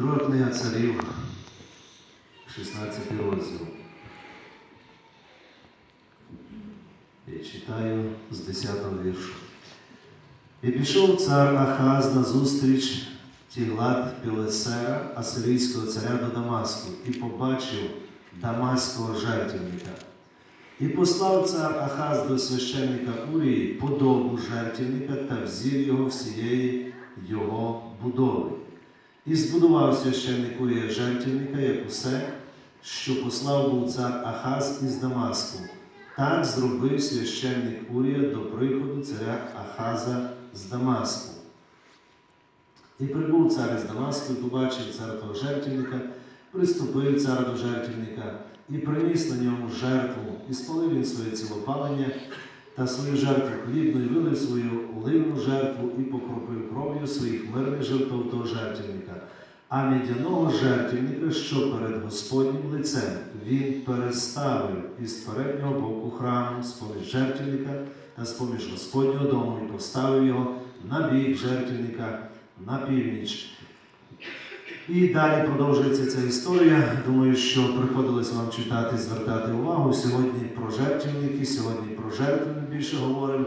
Друга книга царів, 16 розділ. Я читаю з 10 віршу. І пішов цар Ахаз на зустріч Тіглат Пілесера, асирійського царя до Дамаску, і побачив Дамаського жертвенника. І послав цар Ахаз до священника Урії подобу жертвенника та взір його всієї його будови. І збудував священник Урія жертвенника, як усе, що послав був цар Ахаз із Дамаску. Так зробив священник Урія до приходу царя Ахаза з Дамаску. І прибув цар із Дамаску, побачив цар того жертвенника, приступив цар до жертвенника і приніс на ньому жертву, і спалив він своє цілопалення та свою жертву хлібну, і вилив свою оливну жертву, і покропив кров'ю своїх мирних жертв того жертвенника. А медяного жертвенника, що перед Господнім лицем, він переставив із переднього боку храму з-поміж жертвенника та з-поміж Господнього дому і поставив його на бік жертвенника на північ. І далі продовжується ця історія. Думаю, що приходилось вам читати, звертати увагу. Сьогодні про жертвенники, сьогодні про жертви ми більше говоримо.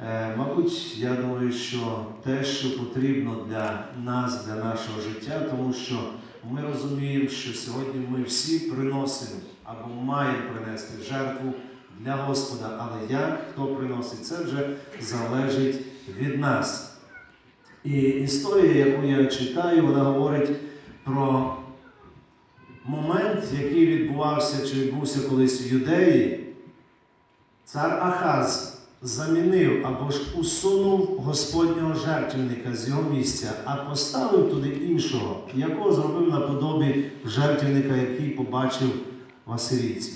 Е, мабуть, я думаю, що те, що потрібно для нас, для нашого життя, тому що ми розуміємо, що сьогодні ми всі приносимо або маємо принести жертву для Господа. Але як хто приносить, це вже залежить від нас. І історія, яку я читаю, вона говорить про момент, який відбувався чи відбувся колись в Юдеї. Цар Ахаз замінив або ж усунув Господнього жертвенника з його місця, а поставив туди іншого, якого зробив наподобі жертвенника, який побачив в Асирійці.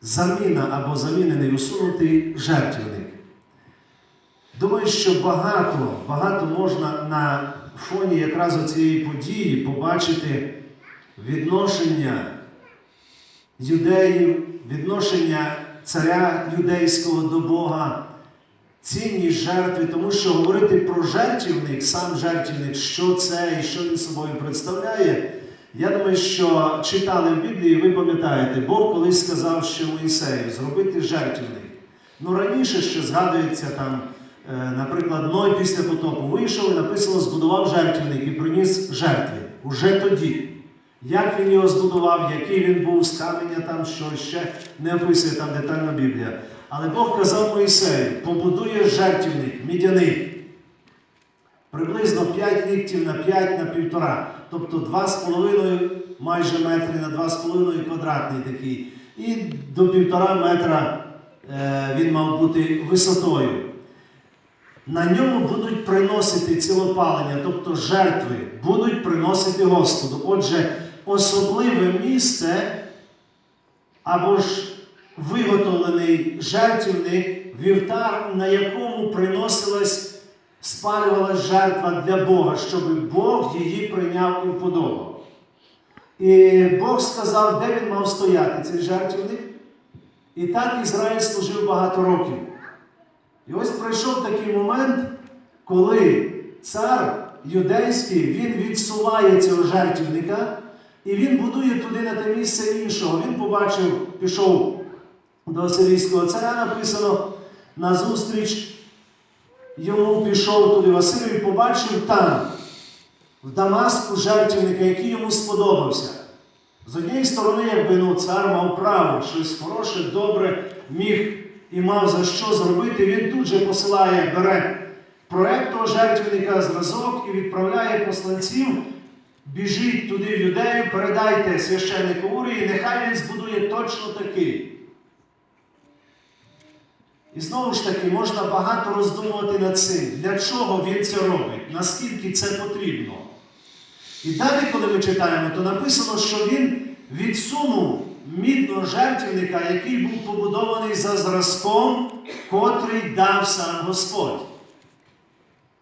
Заміна або замінений усунутий жертвенник. Думаю, що багато, багато можна на фоні якраз цієї події побачити відношення юдеїв, відношення царя юдейського до Бога, цінність жертви, тому що говорити про жертвівник, сам жертвівник, що це і що він собою представляє. Я думаю, що читали в Біблії, ви пам'ятаєте, Бог колись сказав, що Моїсею зробити жертвівник. Ну раніше ще згадується там. Е, Наприклад, Ной після потопу вийшов і написано, збудував жертвенник і приніс жертви. Уже тоді. Як він його збудував, який він був з каменя, там що ще не описує там детально Біблія. Але Бог казав Моїсею, побудує жертвенник, мідяний. Приблизно 5 ліктів на 5 на півтора. Тобто 2,5 майже метри на 2,5 квадратний такий. І до півтора метра е, він мав бути висотою. На ньому будуть приносити цілопалення, тобто жертви, будуть приносити Господу. Отже, особливе місце або ж виготовлений жертвівник, вівтар, на якому приносилась, спалювалась жертва для Бога, щоб Бог її прийняв і вподобав. І Бог сказав, де він мав стояти цей жертвівник. І так Ізраїль служив багато років. І ось пройшов такий момент, коли цар юдейський він відсуває цього жертвівника, і він будує туди на те місце іншого. Він побачив, пішов до Асирійського царя, написано, на зустріч йому пішов туди Василю і побачив там, в Дамаску жертвівника, який йому сподобався. З однієї сторони, якби ну, цар мав право щось хороше, добре міг і мав за що зробити, він тут же посилає, бере проект того жертвенника, зразок і відправляє посланців. Біжіть туди в юдею, передайте священнику Урії, нехай він збудує точно такий. І знову ж таки, можна багато роздумувати над цим, для чого він це робить, наскільки це потрібно. І далі, коли ми читаємо, то написано, що він відсунув мідного жертвенника, який був побудований за зразком, котрий дав сам Господь.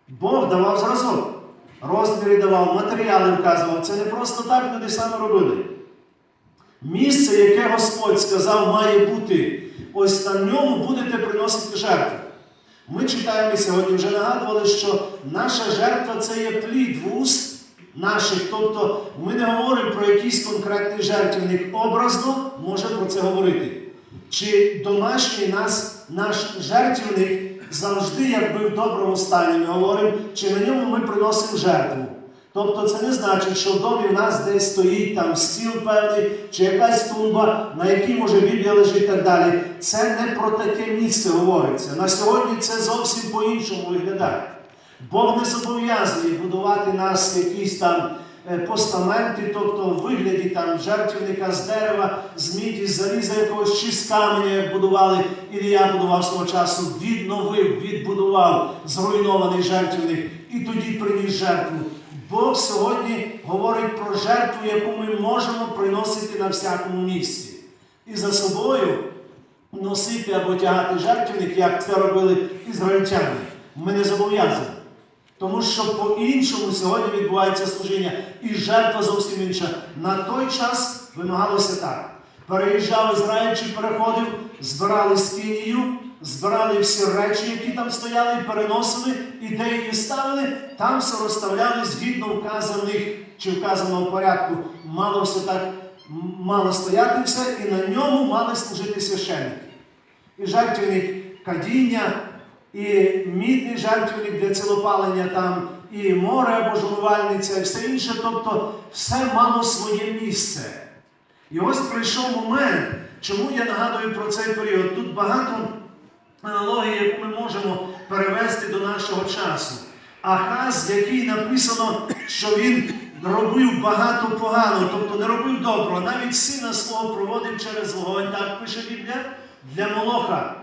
Бог давав зразок. Розміри давав, матеріали вказував. Це не просто так люди самі робили. Місце, яке Господь сказав, має бути, ось на ньому будете приносити жертву. Ми читаємо сьогодні, вже нагадували, що наша жертва це є плід вуст наших. Тобто ми не говоримо про якийсь конкретний жертвенник. Образно можемо про це говорити. Чи домашній нас, наш жертвенник завжди якби в доброму стані ми говоримо, чи на ньому ми приносимо жертву. Тобто це не значить, що в домі в нас десь стоїть там стіл певний, чи якась тумба, на якій може Біблія лежить і так далі. Це не про таке місце говориться. На сьогодні це зовсім по-іншому виглядає. Бог не зобов'язаний будувати нас якісь там постаменти, тобто в вигляді там жертвенника з дерева, з міді, з заліза якогось чи з каменя, як будували, Ілія будував свого часу, відновив, відбудував зруйнований жертвенник і тоді приніс жертву. Бог сьогодні говорить про жертву, яку ми можемо приносити на всякому місці. І за собою носити або тягати жертвенник, як це робили ізраїльтяни. Ми не зобов'язані. Тому що по-іншому сьогодні відбувається служіння, і жертва зовсім інша. На той час вимагалося так. Переїжджав Ізраїль чи переходив, збирали скинію, збирали всі речі, які там стояли, переносили, і де її ставили, там все розставляли згідно вказаних чи вказаного порядку. Мало все так мало стояти все, і на ньому мали служити священники. І жертвенник кадіння, і мідний жертвенник для цілопалення там, і море або і все інше. Тобто все мало своє місце. І ось прийшов момент, чому я нагадую про цей період. Тут багато аналогій, яку ми можемо перевести до нашого часу. Ахаз, який написано, що він робив багато поганого, тобто не робив доброго, навіть сина свого проводив через вогонь, так пише Біблія, для Молоха.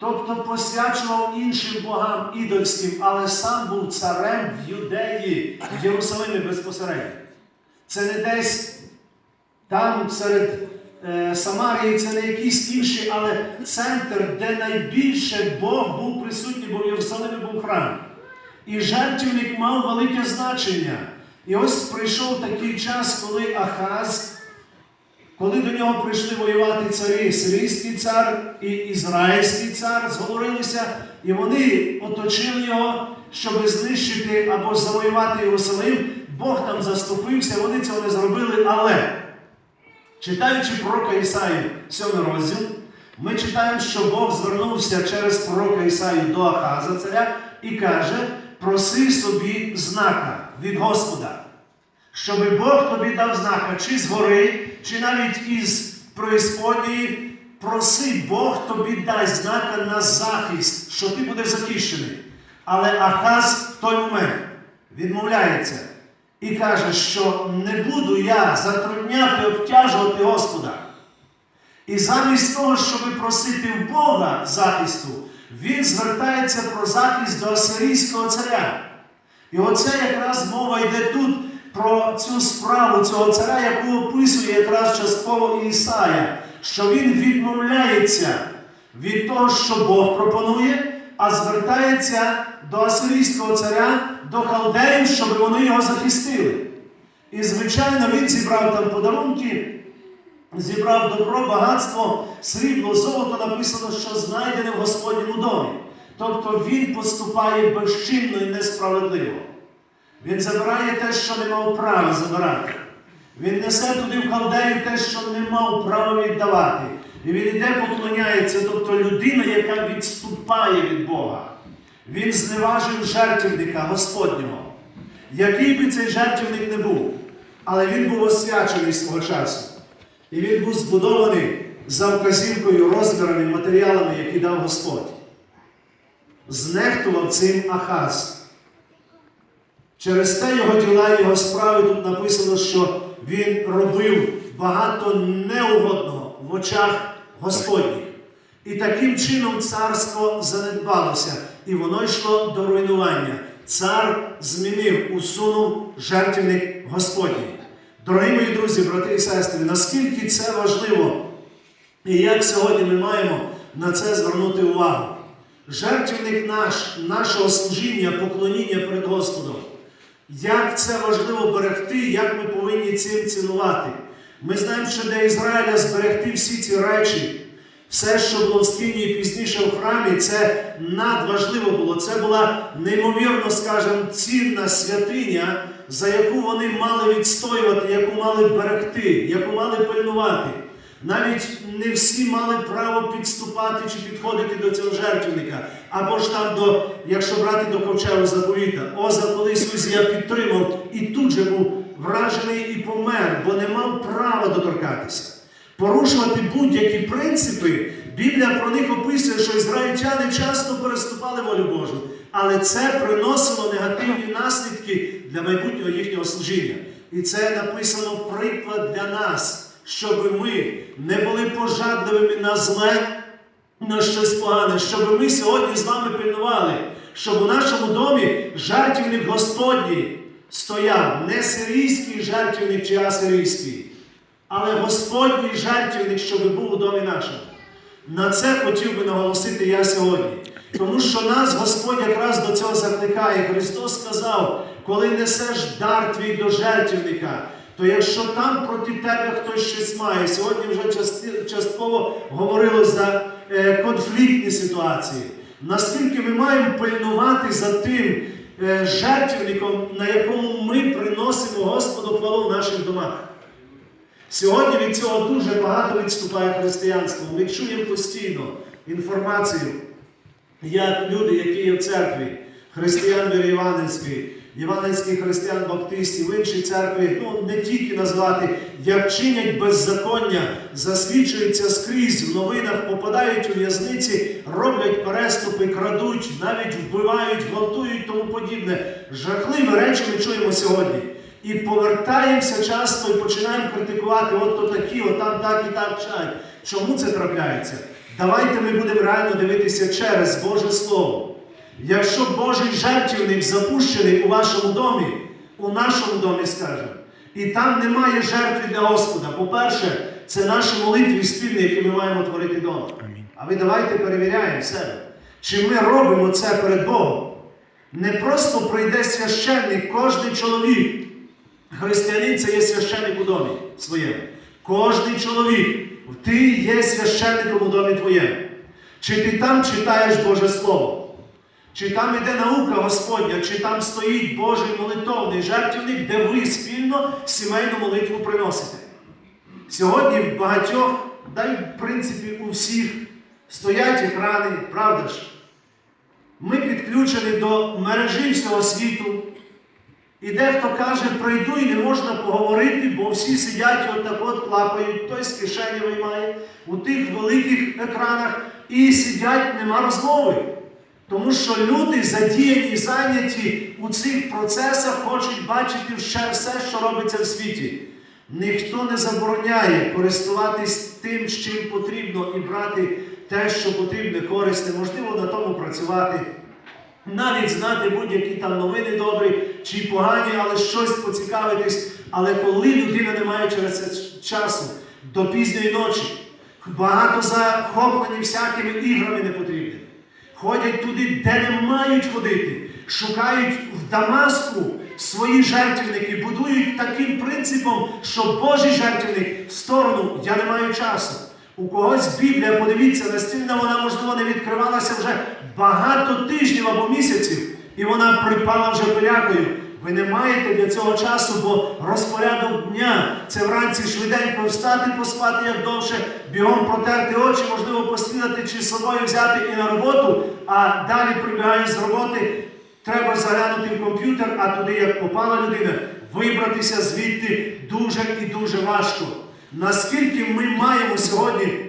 Тобто посвячував іншим богам ідольським, але сам був царем в Юдеї, в Єрусалимі безпосередньо. Це не десь там серед е, Самарії, це не якісь інші, але центр, де найбільше Бог був присутній, бо в Єрусалимі був храм. І жертвенник мав велике значення. І ось прийшов такий час, коли Ахаз коли до нього прийшли воювати царі, сирійський цар і ізраїльський цар, зговорилися, і вони оточили його, щоб знищити або завоювати Єрусалим. Бог там заступився, вони цього не зробили. Але, читаючи пророка Ісаї, 7 розділ, ми читаємо, що Бог звернувся через пророка Ісаї до Ахаза царя і каже: проси собі знака від Господа щоб Бог тобі дав знака, чи згори, чи навіть із преісподньої, проси, Бог тобі дасть знака на захист, що ти будеш захищений. Але Ахаз в той момент відмовляється і каже, що не буду я затрудняти, обтяжувати Господа. І замість того, щоб просити в Бога захисту, він звертається про захист до асирійського царя. І оце якраз мова йде тут про цю справу цього царя, яку описує якраз частково Ісая, що він відмовляється від того, що Бог пропонує, а звертається до асирійського царя, до халдеїв, щоб вони його захистили. І, звичайно, він зібрав там подарунки, зібрав добро, багатство, срібло, золото написано, що знайдене в Господньому домі. Тобто він поступає безчинно і несправедливо. Він забирає те, що не мав права забирати. Він несе туди в халдею те, що не мав права віддавати. І він іде поклоняється, тобто людина, яка відступає від Бога. Він зневажив жертвенника Господнього. Який би цей жертвенник не був, але він був освячений свого часу. І він був збудований за вказівкою, розмірами, матеріалами, які дав Господь. Знехтував цим Ахаз. Через те його діла і його справи тут написано, що він робив багато неугодного в очах Господніх. І таким чином царство занедбалося, і воно йшло до руйнування. Цар змінив, усунув жертвенник Господній. Дорогі мої друзі, брати і сестри, наскільки це важливо, і як сьогодні ми маємо на це звернути увагу. Жертвенник наш, нашого служіння, поклоніння перед Господом. Як це важливо берегти, як ми повинні цим цінувати. Ми знаємо, що для Ізраїля зберегти всі ці речі, все, що було в скині і пізніше в храмі, це надважливо було. Це була неймовірно, скажімо, цінна святиня, за яку вони мали відстоювати, яку мали берегти, яку мали пильнувати. Навіть не всі мали право підступати чи підходити до цього жертвенника. Або ж там, до, якщо брати до ковчегу заповіта, Оза колись Узія підтримав і тут же був вражений і помер, бо не мав права доторкатися. Порушувати будь-які принципи, Біблія про них описує, що ізраїльтяни часто переступали волю Божу, але це приносило негативні наслідки для майбутнього їхнього служіння. І це написано приклад для нас, щоб ми не були пожадливими на зле, на щось погане, щоб ми сьогодні з вами пильнували, щоб у нашому домі жертвенник Господній стояв не сирійський жертвенник чи асирійський, але Господній жертвенник, щоб був у домі нашому. На це хотів би наголосити я сьогодні. Тому що нас Господь якраз до цього закликає. Христос сказав, коли несеш дар твій до жертвенника, то якщо там проти тебе хтось щось має, сьогодні вже частково говорилось за е, конфліктні ситуації. Наскільки ми маємо пильнувати за тим е, жертвенником, на якому ми приносимо Господу хвалу в наших домах. Сьогодні від цього дуже багато відступає християнство. Ми чуємо постійно інформацію, як люди, які є в церкві, християн віри Іванівської, євангельських християн баптистів, в іншій церкві, ну не тільки назвати, як чинять беззаконня, засвідчуються скрізь в новинах, попадають у в'язниці, роблять переступи, крадуть, навіть вбивають, гвалтують тому подібне. Жахливі речі ми чуємо сьогодні. І повертаємося часто і починаємо критикувати, от то такі, от там так і так вчать. Чому це трапляється? Давайте ми будемо реально дивитися через Боже Слово. Якщо Божий жертвівник запущений у вашому домі, у нашому домі, скажемо, і там немає жертви для Господа, по-перше, це наші молитві спільні, які ми маємо творити вдома. А ви давайте перевіряємо себе, чи ми робимо це перед Богом. Не просто прийде священник, кожний чоловік. Християнин це є священник у домі своєму. Кожний чоловік, ти є священником у домі твоєму. Чи ти там читаєш Боже Слово? Чи там іде наука Господня, чи там стоїть Божий молитовний жертвівник, де ви спільно сімейну молитву приносите? Сьогодні в багатьох, да й в принципі у всіх, стоять екрани, правда ж? Ми підключені до мережі всього світу. І дехто каже, прийду і не можна поговорити, бо всі сидять отак от клапають, той з кишені виймає у тих великих екранах і сидять, нема розмови. Тому що люди задіяні зайняті у цих процесах, хочуть бачити ще все, що робиться в світі. Ніхто не забороняє користуватись тим, з чим потрібно, і брати те, що потрібне, корисне, можливо, на тому працювати. Навіть знати будь-які там новини добрі чи погані, але щось поцікавитись. Але коли людина не має через це часу до пізньої ночі, багато захоплені всякими іграми не потрібні. Ходять туди, де не мають ходити, шукають в Дамаску свої жертівники, будують таким принципом, що Божий жертівник в сторону я не маю часу. У когось Біблія, подивіться, настільна вона, можливо, не відкривалася вже багато тижнів або місяців, і вона припала вже пилякою. Ви не маєте для цього часу, бо розпорядок дня це вранці швиденько встати, поспати як довше, бігом протерти очі, можливо, поснідати чи з собою взяти і на роботу, а далі прибігаєш з роботи, треба заглянути в комп'ютер, а туди, як попала людина, вибратися звідти дуже і дуже важко. Наскільки ми маємо сьогодні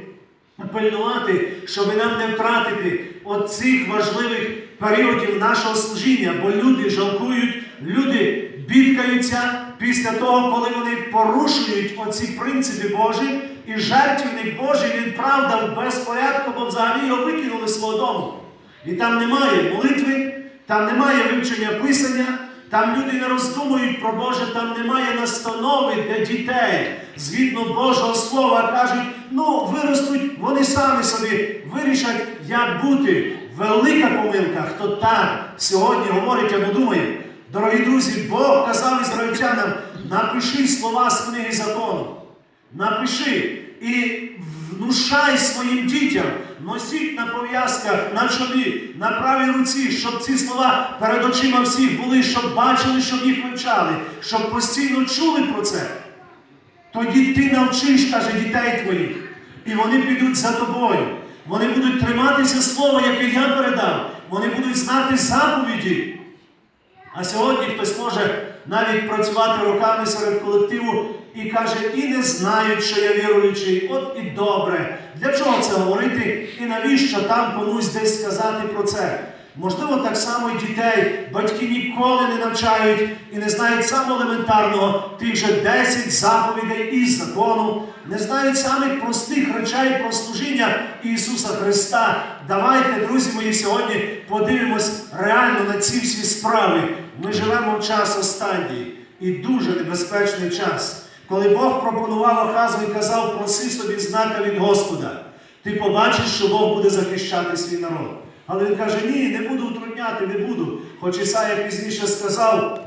пильнувати, щоб нам не втратити оцих важливих періодів нашого служіння, бо люди жалкують, після того, коли вони порушують оці принципи Божі, і жертвенник Божий, він правда в безпорядку, бо взагалі його викинули з свого дому. І там немає молитви, там немає вивчення писання, там люди не роздумують про Боже, там немає настанови для дітей. Згідно Божого Слова кажуть, ну виростуть, вони самі собі вирішать, як бути. Велика помилка, хто так сьогодні говорить або думає. Дорогі друзі, Бог казав ізраїльтянам, напиши слова з книги закону. Напиши і внушай своїм дітям, носіть на пов'язках, на чолі, на правій руці, щоб ці слова перед очима всіх були, щоб бачили, щоб їх вивчали, щоб постійно чули про це. Тоді ти навчиш, каже, дітей твоїх, і вони підуть за тобою. Вони будуть триматися слова, яке я передав. Вони будуть знати заповіді. А сьогодні хтось може навіть працювати роками серед колективу і каже, і не знають, що я віруючий, от і добре. Для чого це говорити? І навіщо там комусь десь сказати про це? Можливо, так само і дітей, батьки ніколи не навчають і не знають самого елементарного тих же 10 заповідей із закону, не знають самих простих речей про служіння Ісуса Христа. Давайте, друзі мої, сьогодні подивимось реально на ці всі справи. Ми живемо в час останній і дуже небезпечний час. Коли Бог пропонував Ахазу і казав, проси собі знака від Господа, ти побачиш, що Бог буде захищати свій народ. Але він каже, ні, не буду утрудняти, не буду. Хоч Ісая пізніше сказав,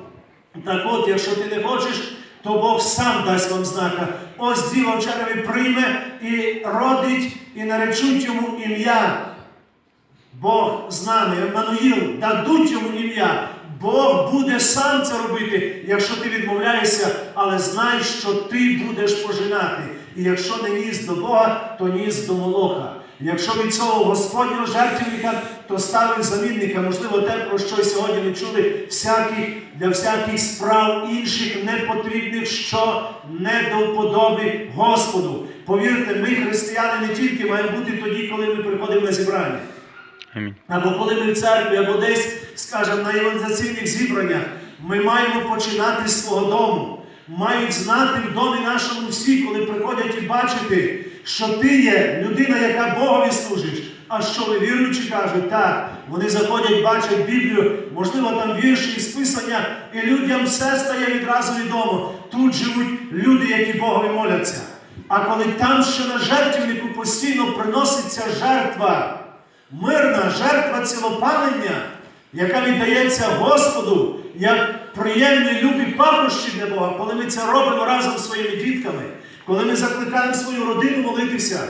так от, якщо ти не хочеш, то Бог сам дасть вам знака. Ось діва в череві прийме і родить, і наречуть йому ім'я. Бог з нами, Еммануїл, дадуть йому ім'я. Бог буде сам це робити, якщо ти відмовляєшся, але знай, що ти будеш пожинати. І якщо не ніс до Бога, то ніс до Молоха. Якщо від цього Господнього жертвенника, то ставив замінника, можливо, те, про що сьогодні ми чули, всяких, для всяких справ інших непотрібних, що не до вподоби Господу. Повірте, ми, християни, не тільки маємо бути тоді, коли ми приходимо на зібрання. Амінь. Або коли ми в церкві, або десь, скажімо, на евангелізаційних зібраннях, ми маємо починати з свого дому. Мають знати в домі нашому всі, коли приходять і бачити, що ти є людина, яка Богові служиш. А що ви віруючі кажуть, так, вони заходять, бачать Біблію, можливо, там вірші і списання, і людям все стає відразу відомо. Тут живуть люди, які Богові моляться. А коли там ще на жертвеннику постійно приноситься жертва, мирна жертва цілопалення, яка віддається Господу, як приємні любі пахощі для Бога, коли ми це робимо разом зі своїми дітками, коли ми закликаємо свою родину молитися,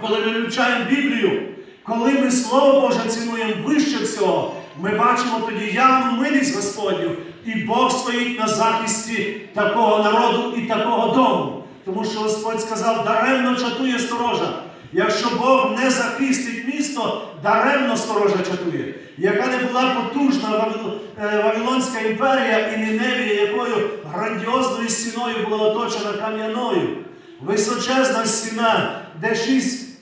коли ми вивчаємо Біблію, коли ми Слово Боже цінуємо вище всього, ми бачимо тоді явну милість Господню, і Бог стоїть на захисті такого народу і такого дому. Тому що Господь сказав, даремно чатує сторожа. Якщо Бог не захистить місто, даремно сторожа чатує. Яка не була потужна е, Вавилонська імперія і Ніневія, якою грандіозною стіною була оточена кам'яною. Височезна стіна, де шість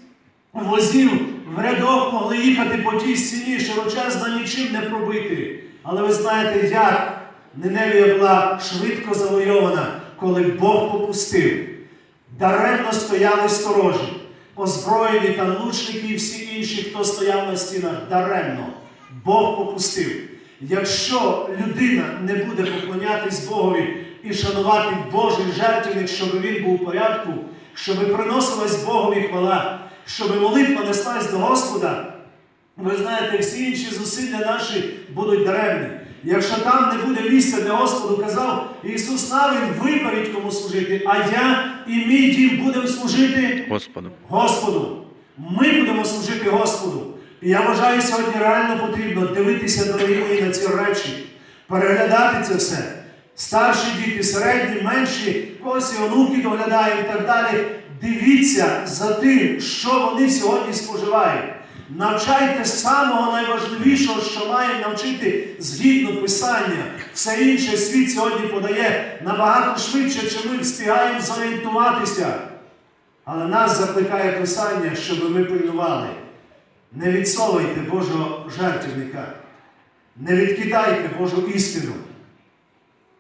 возів в рядок могли їхати по тій стіні, широчезна нічим не пробити. Але ви знаєте, як Ниневія була швидко завойована, коли Бог попустив. Даремно стояли сторожі, озброєні там лучники і всі інші, хто стояв на стінах, даремно. Бог попустив. Якщо людина не буде поклонятись Богові і шанувати Божий жертвенник, щоб він був у порядку, щоб приносилась Богові хвала, щоб молитва неслась до Господа, ви знаєте, всі інші зусилля наші будуть даремні. Якщо там не буде місця для Господу, казав Ісус Навин, виберіть кому служити, а я і мій дім будемо служити Господу. Господу. Ми будемо служити Господу. І я вважаю, сьогодні реально потрібно дивитися, дорогі мої, на ці речі, переглядати це все. Старші діти, середні, менші, когось і онуки доглядають і так далі. Дивіться за тим, що вони сьогодні споживають. Навчайте самого найважливішого, що має навчити згідно Писання. Все інше світ сьогодні подає набагато швидше, чи ми встигаємо зорієнтуватися. Але нас закликає Писання, щоб ми пильнували. Не відсовуйте Божого жертвенника, не відкидайте Божу істину,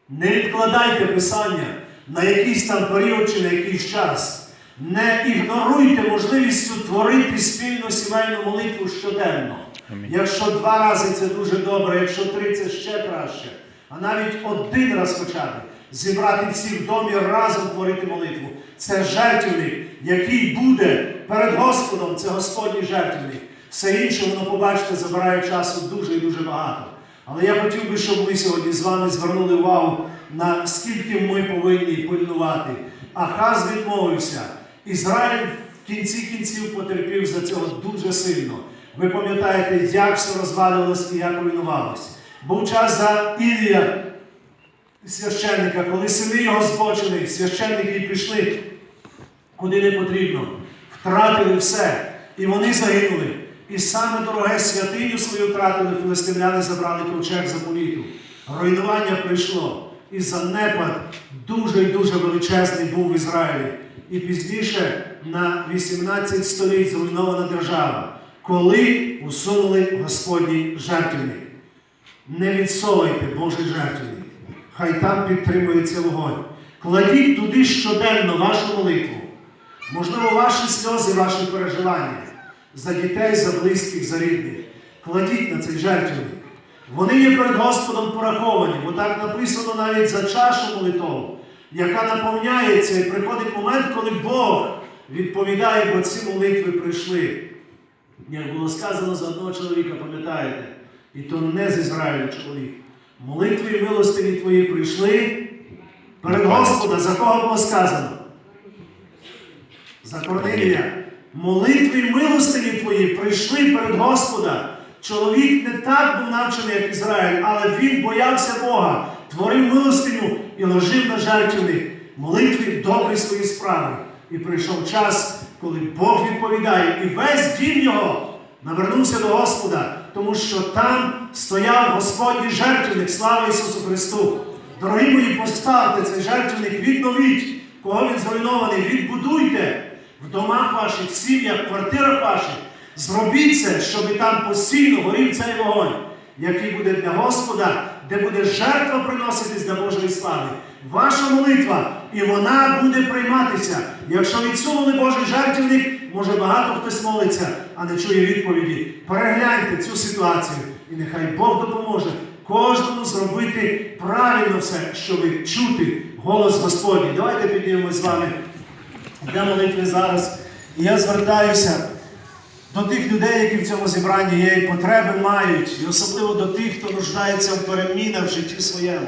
не відкладайте Писання на якийсь там період чи на якийсь час. Не ігноруйте можливістю творити спільну сімейну молитву щоденно. Амінь. Якщо два рази це дуже добре, якщо три це ще краще. А навіть один раз хоча б зібрати всіх в домі разом творити молитву. Це жертвенник, який буде перед Господом, це Господній жертвенник. Все інше, воно, побачите, забирає часу дуже і дуже багато. Але я хотів би, щоб ми сьогодні з вами звернули увагу наскільки ми повинні пильнувати. Ахаз відмовився. Ізраїль в кінці кінців потерпів за цього дуже сильно. Ви пам'ятаєте, як все розвалилось і як руйнувалось. Був час за Ілія, священника, коли сини його збочили, священники пішли куди не потрібно, втратили все, і вони загинули. І саме дороге святиню свою втратили, філистимляни забрали ковчег заповіту. Руйнування прийшло. І занепад дуже і дуже величезний був в Ізраїлі. І пізніше на 18 століть зруйнована держава, коли усунули Господній жертвенник. Не відсовуйте Божий жертвенник. Хай там підтримується вогонь. Кладіть туди щоденно вашу молитву. Можливо, ваші сльози, ваші переживання за дітей, за близьких, за рідних. Кладіть на цей жертвенник. Вони є перед Господом пораховані, бо так написано навіть за чашу молитву, яка наповняється, і приходить момент, коли Бог відповідає, бо ці молитви прийшли. Як було сказано за одного чоловіка, пам'ятаєте, і то не з Ізраїлю чоловік. Молитви і милостині твої прийшли перед Господа, за кого було сказано? За Корнилія. Молитви і милостині твої прийшли перед Господа. Чоловік не так був навчений, як Ізраїль, але він боявся Бога, творив милостиню і ложив на жертвенник молитви добрі свої справи. І прийшов час, коли Бог відповідає, і весь дім його навернувся до Господа, тому що там стояв Господній жертвенник, слава Ісусу Христу. Дорогі мої, поставте цей жертвенник, відновіть, кого він зруйнований, відбудуйте в домах ваших, в сім'ях, квартирах ваших. Зробіть це, щоб там постійно горів цей вогонь, який буде для Господа, де буде жертва приноситись для Божої слави. Ваша молитва, і вона буде прийматися. Якщо відсунули Божий жертвенник, може багато хтось молиться, а не чує відповіді. Перегляньте цю ситуацію, і нехай Бог допоможе кожному зробити правильно все, щоб чути голос Господній. Давайте піднімемось з вами для молитви зараз. І я звертаюся до тих людей, які в цьому зібранні є, і потреби мають, і особливо до тих, хто нуждається в перемінах в житті своєму.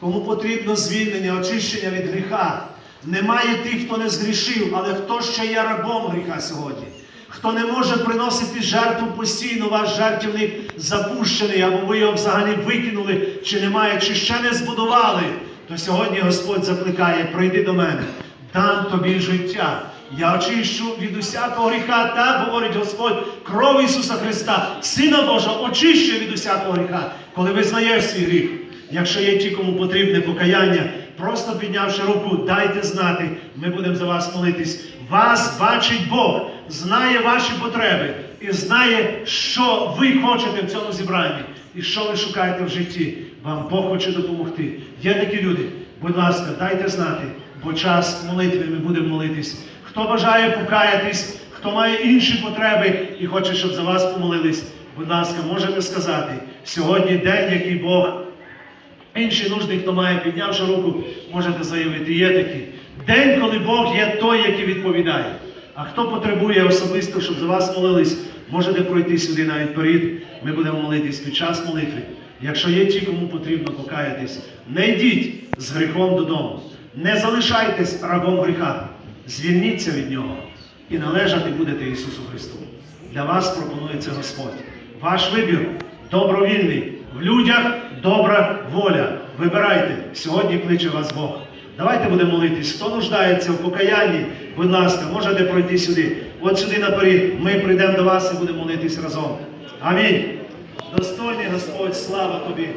Кому потрібно звільнення, очищення від гріха. Немає тих, хто не згрішив, але хто ще є рабом гріха сьогодні. Хто не може приносити жертву постійно, ваш жертвівник запущений, або ви його взагалі викинули, чи немає, чи ще не збудували, то сьогодні Господь закликає: прийди до мене, дам тобі життя. Я очищу від усякого гріха, так говорить Господь, кров Ісуса Христа, Сина Божого, очищує від усякого гріха, коли визнаєш свій гріх. Якщо є ті, кому потрібне покаяння, просто піднявши руку, дайте знати, ми будемо за вас молитись. Вас бачить Бог, знає ваші потреби і знає, що ви хочете в цьому зібранні і що ви шукаєте в житті. Вам Бог хоче допомогти. Є такі люди, будь ласка, дайте знати, бо час молитви ми будемо молитись. Хто бажає покаятись, хто має інші потреби і хоче, щоб за вас помолились, будь ласка, можете сказати, сьогодні день, який Бог. Інші нужди, хто має піднявши руку, можете заявити, є такі. День, коли Бог є той, який відповідає. А хто потребує особисто, щоб за вас молились, можете пройти сюди навіть перед. Ми будемо молитись під час молитви. Якщо є ті, кому потрібно покаятись, не йдіть з гріхом додому. Не залишайтесь рабом гріха. Звільніться від нього і належати будете Ісусу Христу. Для вас пропонується Господь. Ваш вибір добровільний. В людях добра воля. Вибирайте. Сьогодні кличе вас Бог. Давайте будемо молитись. Хто нуждається в покаянні, будь ласка, можете пройти сюди. От сюди наперед. Ми прийдемо до вас і будемо молитись разом. Амінь. Достойний Господь, слава тобі.